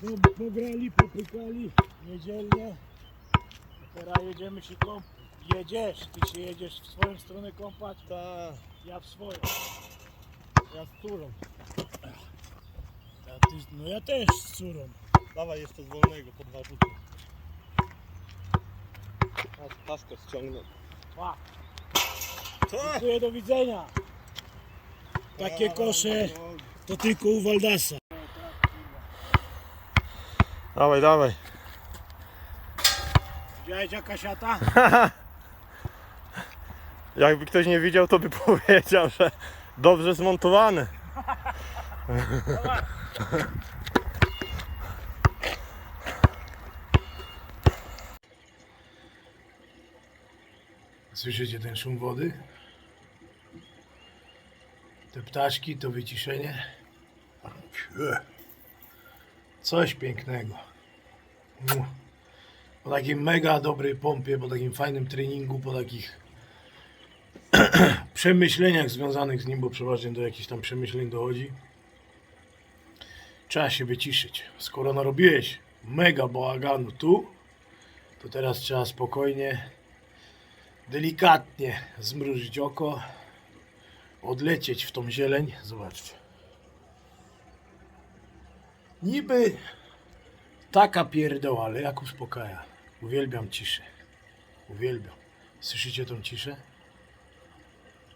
Pograli, popykali, niedzielnie. A Teraz jedziemy się kąp. Jedziesz, ty się jedziesz w swoją stronę kąpać, Ta, ja w swoją. ja z córą. A ty, no ja też z córą. Dawaj jeszcze z wolnego po dwa rzuty. Aż paskę ściągnę. Pa, Co? dziękuję, do widzenia. Takie kosze to tylko u Waldasa. Dawaj, dawaj. Widziałeś jaka siata? Jakby ktoś nie widział, to by powiedział, że dobrze zmontowany. Słyszycie ten szum wody? Te ptaszki, to wyciszenie. Coś pięknego. Po takim mega dobrej pompie, po takim fajnym treningu, po takich przemyśleniach związanych z nim, bo przeważnie do jakichś tam przemyśleń dochodzi. Trzeba się wyciszyć. Skoro narobiłeś mega bałaganu tu, to teraz trzeba spokojnie delikatnie zmrużyć oko, odlecieć w tą zieleń. Zobaczcie. Niby taka pierdoła, ale jak uspokaja. Uwielbiam ciszę. Uwielbiam. Słyszycie tą ciszę?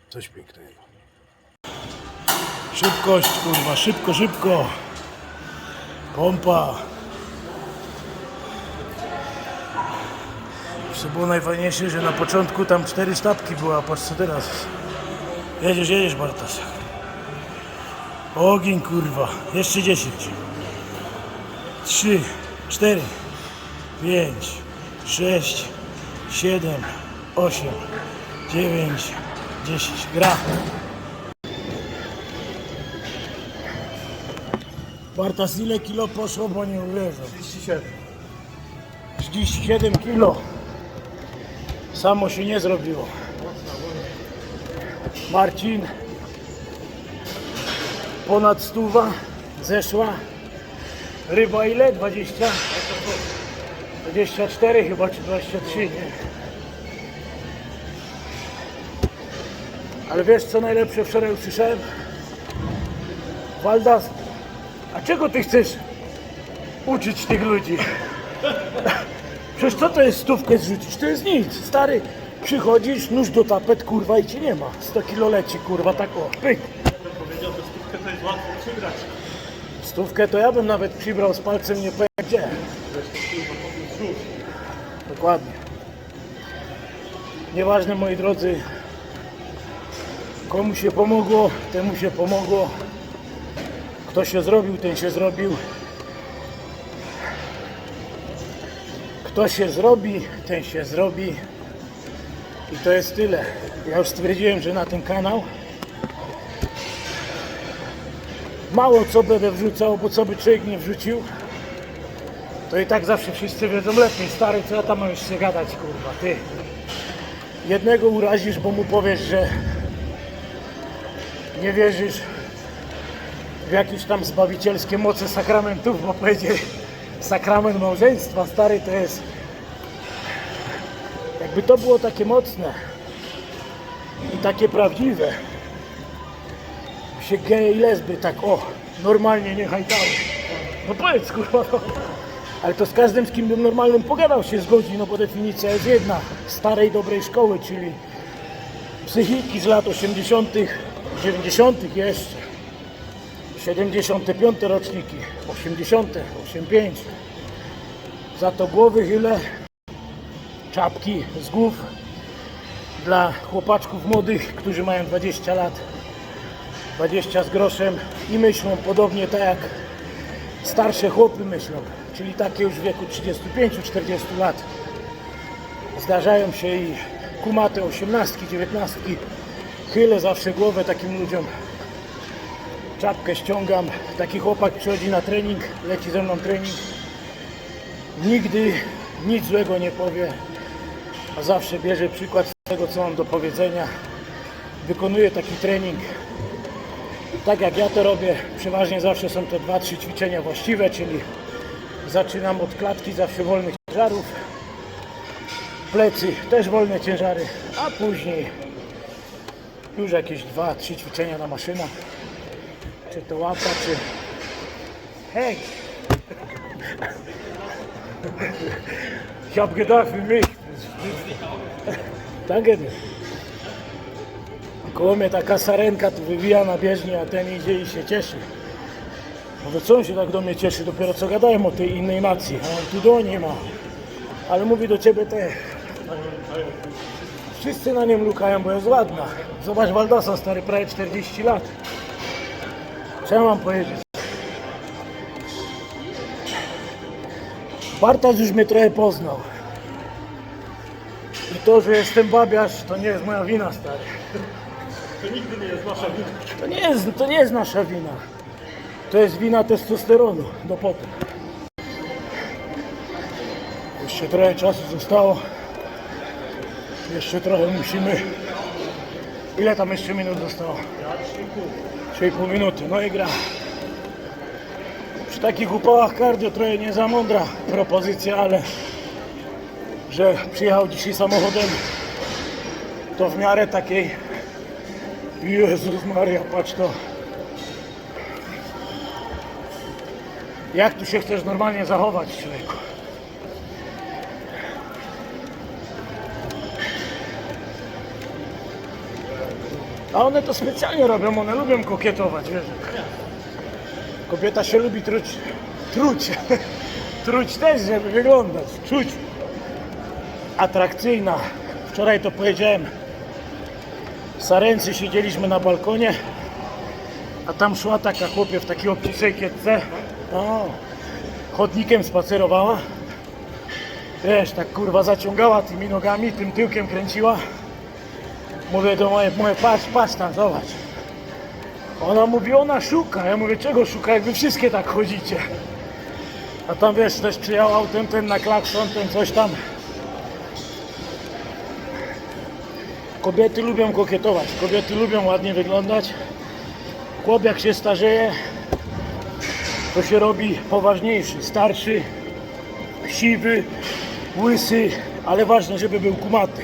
Coś pięknego. Szybkość, kurwa, szybko, szybko. Pompa. Co było najfajniejsze, że na początku tam cztery sztabki były, a patrz co teraz. Jedziesz, jedziesz Bartosz. Ogień kurwa. Jeszcze dziesięć. Trzy, cztery, pięć, sześć, siedem, osiem, dziewięć, dziesięć. Gra. Bartas, ile kilo poszło, bo nie uwierzę. 37. 37 kilo. Samo się nie zrobiło. Marcin ponad stuwa zeszła. Ryba ile? 20? 24 chyba, czy 23, nie? Ale wiesz co najlepsze wczoraj usłyszałem? Waldas, a czego ty chcesz uczyć tych ludzi? Przecież co to jest stówkę zrzucić? To jest nic. Stary, przychodzisz, nóż do tapet, kurwa i cię nie ma. 100 kilo leci, kurwa, tak o, pyk. Powiedział, że stówkę to jest łatwo przygrać. Stówkę to ja bym nawet przybrał z palcem, nie powiem gdzie. Dokładnie. Nieważne, moi drodzy, komu się pomogło, temu się pomogło. Kto się zrobił, ten się zrobił. Kto się zrobi, ten się zrobi. I to jest tyle. Ja już stwierdziłem, że na ten kanał mało co będę wrzucał, bo co by człowiek nie wrzucił, to i tak zawsze wszyscy wiedzą lepiej. Stary, co ja tam mam jeszcze gadać, kurwa, ty. Jednego urazisz, bo mu powiesz, że nie wierzysz w jakieś tam zbawicielskie moce sakramentów, bo powiedzie sakrament małżeństwa, stary, to jest jakby to było takie mocne i takie prawdziwe, się geje i lesby tak o, normalnie nie hajtały. No powiedz kurwa. Ale to z każdym, z kim bym normalnym pogadał się zgodzi, no bo definicja jest jedna. Starej, dobrej szkoły, czyli psychiki z lat 80., 90. jeszcze. 75 roczniki, 80., 85. Za to głowy chylę, czapki z głów dla chłopaczków młodych, którzy mają 20 lat. 20 z groszem i myślą podobnie tak jak starsze chłopy myślą, czyli takie już w wieku 35-40 lat. Zdarzają się i kumate 18, 19. Chylę zawsze głowę takim ludziom. Czapkę ściągam. Taki chłopak przychodzi na trening, leci ze mną trening. Nigdy nic złego nie powie, a zawsze bierze przykład z tego, co mam do powiedzenia. Wykonuje taki trening tak jak ja to robię, przeważnie zawsze są to dwa, trzy ćwiczenia właściwe, czyli Zaczynam od klatki zawsze wolnych ciężarów. Plecy też wolne ciężary, a później już jakieś dwa, trzy ćwiczenia na maszynach. Czy to łapa, czy... Hej! Ich habe gedacht, für mich. Danke dir. Koło mnie taka sarenka tu wywija na bieżni, a ten idzie i się cieszy. Mówię, co on się tak do mnie cieszy? Dopiero co gadają o tej innej nacji. A on tu do nie ma. Ale mówi do ciebie też. Wszyscy na nim lukają, bo jest ładna. Zobacz Waldasa, stary, prawie 40 lat. Co ja mam powiedzieć? Bartas już mnie trochę poznał. I to, że jestem babiarz, to nie jest moja wina, stary. To nigdy nie jest nasza wina. To nie jest, to nie jest nasza wina. To jest wina testosteronu do potu. Jeszcze trochę czasu zostało. Jeszcze trochę musimy. Ile tam jeszcze minut zostało? 3,5 minuty. No i gra. Przy takich upałach cardio trochę nie za mądra propozycja, ale że przyjechał dzisiaj samochodem to w miarę takiej Jezus Maria, patrz to. Jak tu się chcesz normalnie zachować, człowieku? A one to specjalnie robią, one lubią kokietować, wiesz. Kobieta się lubi truć. Truć. Truć też, żeby wyglądać. Czuć. Atrakcyjna. Wczoraj to powiedziałem. Sarency siedzieliśmy na balkonie, a tam szła taka chłopie w takiej obcisej kietce. Chodnikiem spacerowała. Wiesz, tak kurwa zaciągała tymi nogami, tym tyłkiem kręciła. Mówię do mojej, mówię, patrz, patrz tam, zobacz. Ona mówi, ona szuka. Ja mówię, czego szuka, jak wy wszystkie tak chodzicie. A tam wiesz, też przyjechał autem ten na klakson, ten coś tam. Kobiety lubią kokietować, kobiety lubią ładnie wyglądać. Chłop jak się starzeje, to się robi poważniejszy, starszy, siwy, łysy, ale ważne, żeby był kumaty.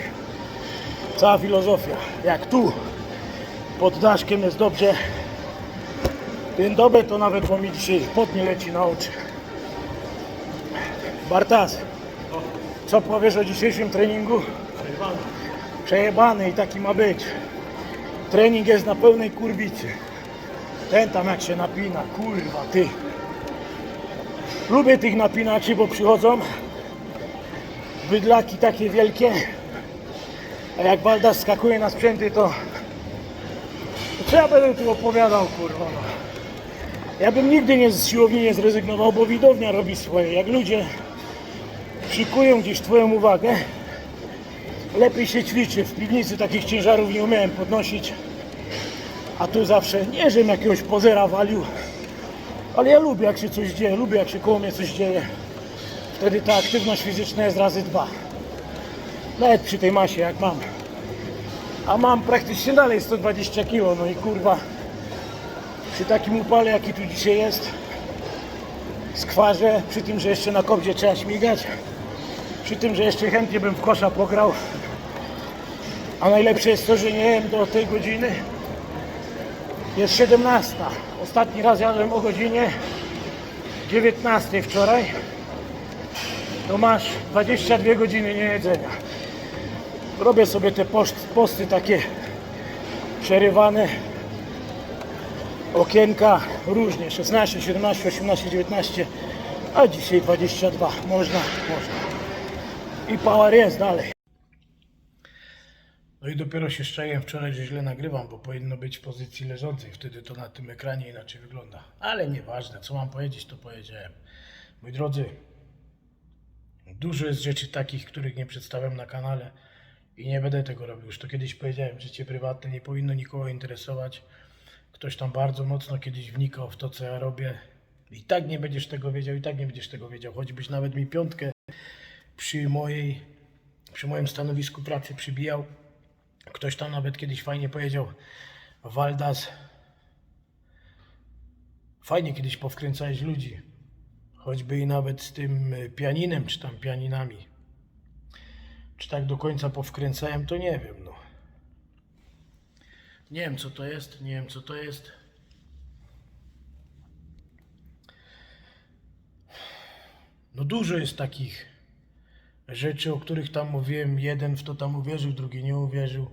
Cała filozofia. Jak tu pod daszkiem jest dobrze, dzień dobry to nawet bo mi dzisiaj pot nie leci na oczy. Bartas, co powiesz o dzisiejszym treningu? Przejebany i taki ma być. Trening jest na pełnej kurwicy. Ten tam jak się napina, kurwa ty. Lubię tych napinaczy, bo przychodzą bydlaki takie wielkie. A jak Walda skakuje na sprzęty, to, to co ja będę tu opowiadał, kurwa. No. Ja bym nigdy nie z siłowni nie zrezygnował, bo widownia robi swoje. Jak ludzie przykują gdzieś twoją uwagę, lepiej się ćwiczy. W piwnicy takich ciężarów nie umiałem podnosić. A tu zawsze, nie żebym jakiegoś pozera walił, ale ja lubię jak się coś dzieje, lubię jak się koło mnie coś dzieje. Wtedy ta aktywność fizyczna jest razy dwa. Nawet przy tej masie jak mam. A mam praktycznie dalej 120 kg, no i kurwa. Przy takim upale jaki tu dzisiaj jest, skwarze, przy tym, że jeszcze na kopdzie trzeba śmigać, przy tym, że jeszcze chętnie bym w kosza pograł. A najlepsze jest to, że nie jem do tej godziny. Jest 17. Ostatni raz jadłem o godzinie 19 wczoraj. To masz 22 godziny niejedzenia. Robię sobie te posty, takie przerywane. Okienka różnie 16, 17, 18, 19, a dzisiaj 22. Można, można. I power jest dalej. No i dopiero się szczęłem wczoraj, że źle nagrywam, bo powinno być w pozycji leżącej. Wtedy to na tym ekranie inaczej wygląda. Ale nieważne, co mam powiedzieć, to powiedziałem. Moi drodzy, dużo jest rzeczy takich, których nie przedstawiam na kanale i nie będę tego robił. Już to kiedyś powiedziałem, życie prywatne nie powinno nikogo interesować. Ktoś tam bardzo mocno kiedyś wnikał w to, co ja robię. I tak nie będziesz tego wiedział, i tak nie będziesz tego wiedział. Choćbyś nawet mi piątkę przy mojej, przy moim stanowisku pracy przybijał. Ktoś tam nawet kiedyś fajnie powiedział, Waldas, fajnie kiedyś powkręcałeś ludzi. choćby i nawet z tym y, pianinem, czy tam pianinami. Czy tak do końca powkręcałem, to nie wiem, no. Nie wiem, co to jest, nie wiem, co to jest. No dużo jest takich rzeczy, o których tam mówiłem. Jeden w to tam uwierzył, drugi nie uwierzył.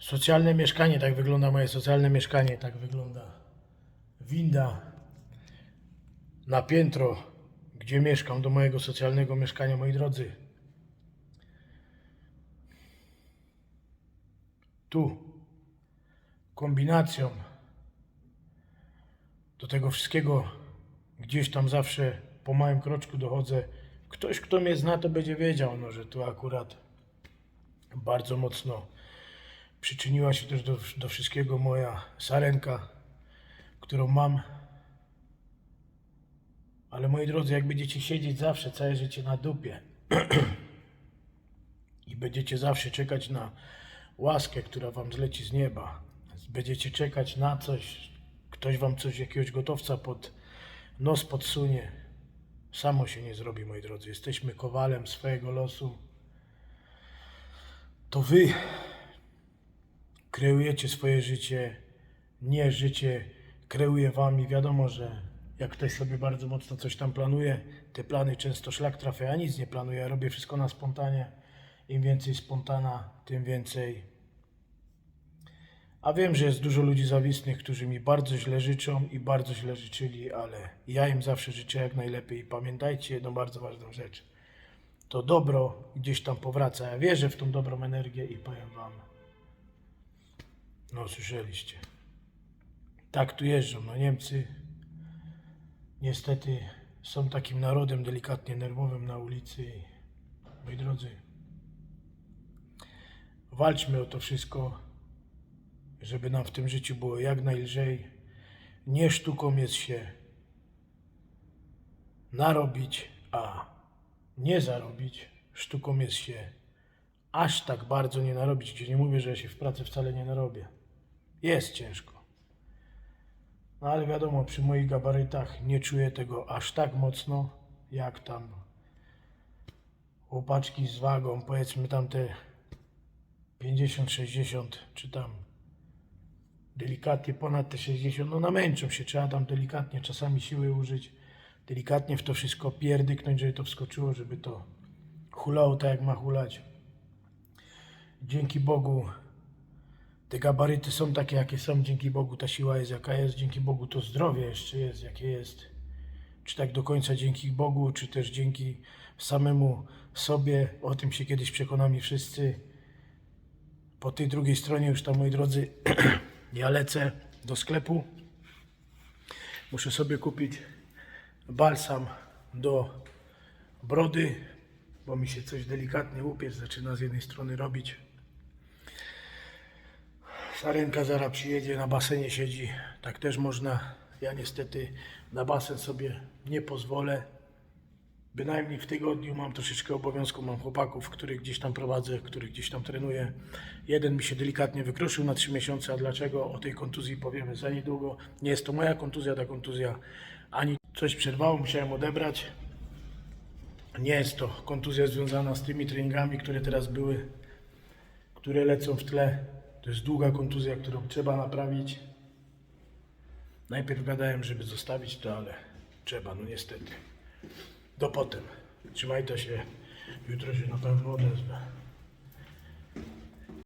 Socjalne mieszkanie, tak wygląda moje socjalne mieszkanie, tak wygląda winda na piętro, gdzie mieszkam, do mojego socjalnego mieszkania, moi drodzy. Tu kombinacją do tego wszystkiego gdzieś tam zawsze po małym kroczku dochodzę. Ktoś, kto mnie zna, to będzie wiedział, no, że tu akurat bardzo mocno przyczyniła się też do, do wszystkiego moja sarenka, którą mam. Ale moi drodzy, jak będziecie siedzieć zawsze całe życie na dupie i będziecie zawsze czekać na łaskę, która wam zleci z nieba, będziecie czekać na coś, ktoś wam coś, jakiegoś gotowca pod nos podsunie, samo się nie zrobi, moi drodzy. Jesteśmy kowalem swojego losu. To wy kreujecie swoje życie, nie życie kreuje wami. Wiadomo, że jak ktoś sobie bardzo mocno coś tam planuje, te plany często szlak trafia. Ja nic nie planuję, robię wszystko na spontanie. Im więcej spontana, tym więcej. A wiem, że jest dużo ludzi zawistnych, którzy mi bardzo źle życzą i bardzo źle życzyli, ale ja im zawsze życzę jak najlepiej. I pamiętajcie jedną bardzo ważną rzecz. To dobro gdzieś tam powraca. Ja wierzę w tą dobrą energię i powiem wam, no słyszeliście. Tak tu jeżdżą. No Niemcy niestety są takim narodem delikatnie nerwowym na ulicy. Moi drodzy, walczmy o to wszystko, żeby nam w tym życiu było jak najlżej. Nie sztuką jest się narobić, a nie zarobić. Sztuką jest się aż tak bardzo nie narobić, gdzie nie mówię, że ja się w pracy wcale nie narobię. Jest ciężko. No ale wiadomo, przy moich gabarytach nie czuję tego aż tak mocno, jak tam chłopaczki z wagą, powiedzmy tam te 50, 60, czy tam delikatnie ponad te 60, no namęczą się, trzeba tam delikatnie czasami siły użyć, delikatnie w to wszystko pierdyknąć, żeby to wskoczyło, żeby to hulało tak jak ma hulać. Dzięki Bogu te gabaryty są takie, jakie są, dzięki Bogu ta siła jest jaka jest, dzięki Bogu to zdrowie jeszcze jest, jakie jest. Czy tak do końca dzięki Bogu, czy też dzięki samemu sobie, o tym się kiedyś przekonamy wszyscy. Po tej drugiej stronie już tam, moi drodzy, ja lecę do sklepu. Muszę sobie kupić balsam do brody, bo mi się coś delikatnie łupiec zaczyna z jednej strony robić. Sarenka zara przyjedzie, na basenie siedzi. Tak też można. Ja niestety na basen sobie nie pozwolę. Bynajmniej w tygodniu mam troszeczkę obowiązku, mam chłopaków, których gdzieś tam prowadzę, których gdzieś tam trenuję. Jeden mi się delikatnie wykruszył na 3 miesiące, a dlaczego? O tej kontuzji powiemy za niedługo. Nie jest to moja kontuzja, ta kontuzja ani coś przerwało, musiałem odebrać. Nie jest to kontuzja związana z tymi treningami, które teraz były, które lecą w tle. To jest długa kontuzja, którą trzeba naprawić. Najpierw gadałem, żeby zostawić to, ale trzeba, no niestety. Do potem. Trzymajcie się. Jutro się na pewno odezwę.